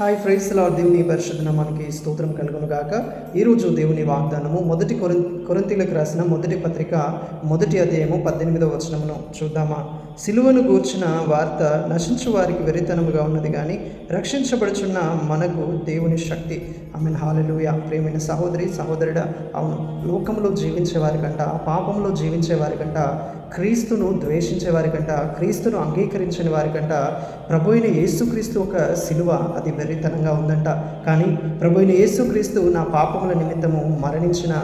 Hi friends లా దేవుని పరిశుద్ధ మనకి స్తోత్రం కలుగును గాక ఈరోజు దేవుని వాగ్దానము మొదటి కొర కొరింతీలకు రాసిన మొదటి పత్రిక మొదటి అధ్యాయము పద్దెనిమిదవ వచనమును చూద్దామా? సిలువను గూర్చిన వార్త నశించు వారికి వెరితనముగా ఉన్నది కానీ రక్షించబడుచున్న మనకు దేవుని శక్తి. ఆమె హాలలుయ ప్రేమైన సహోదరి సహోదరుడ అవును. లోకంలో జీవించే వారికంట పాపంలో జీవించే వారికంట క్రీస్తును ద్వేషించే వారికంట క్రీస్తును అంగీకరించని వారికంట ప్రభు అయిన యేసుక్రీస్తు ఒక సిలువ అది వెర్రితనంగా ఉందంట. కానీ ప్రభు అయిన యేసుక్రీస్తు నా పాపముల నిమిత్తము మరణించిన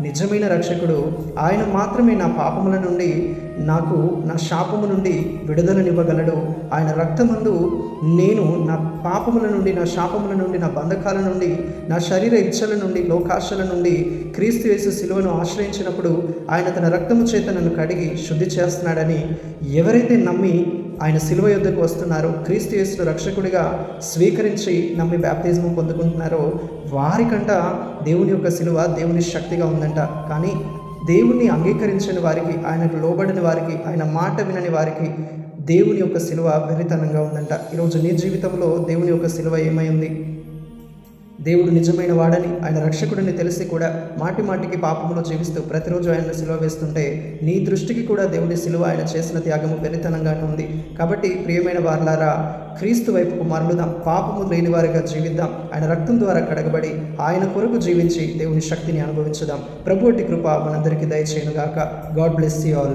నిజమైన రక్షకుడు. ఆయన మాత్రమే నా పాపముల నుండి నాకు నా శాపము నుండి విడుదలనివ్వగలడు. ఆయన రక్తమందు నేను నా పాపముల నుండి నా శాపముల నుండి నా బంధకాల నుండి నా శరీర ఇచ్చల నుండి లోకాశల నుండి క్రీస్తు యేసు శిలువను ఆశ్రయించినప్పుడు ఆయన తన రక్తము చేత నన్ను కడిగి శుద్ధి చేస్తున్నాడని ఎవరైతే నమ్మి ఆయన శిలువ యుద్ధకు వస్తున్నారో క్రీస్తు యేసును రక్షకుడిగా స్వీకరించి నమ్మి బ్యాప్తిజం పొందుకుంటున్నారో వారికంట దేవుని యొక్క శిలువ దేవుని శక్తిగా ఉందంట. కానీ దేవుణ్ణి అంగీకరించని వారికి ఆయనకు లోబడిన వారికి ఆయన మాట వినని వారికి దేవుని యొక్క శిలువ వెరితనంగా ఉందంట. ఈరోజు నీ జీవితంలో దేవుని యొక్క శిలువ ఏమైంది దేవుడు నిజమైన వాడని ఆయన రక్షకుడిని తెలిసి కూడా మాటి మాటికి పాపములో జీవిస్తూ ప్రతిరోజు ఆయన సిలువ వేస్తుంటే నీ దృష్టికి కూడా దేవుడి సిలువ ఆయన చేసిన త్యాగము వెరితనంగానే ఉంది. కాబట్టి ప్రియమైన వార్లారా క్రీస్తు వైపుకు మరలుదాం. పాపము లేని వారిగా జీవిద్దాం. ఆయన రక్తం ద్వారా కడగబడి ఆయన కొరకు జీవించి దేవుని శక్తిని అనుభవించుదాం. ప్రభు కృప మనందరికీ దయచేయనుగాక. God bless you all.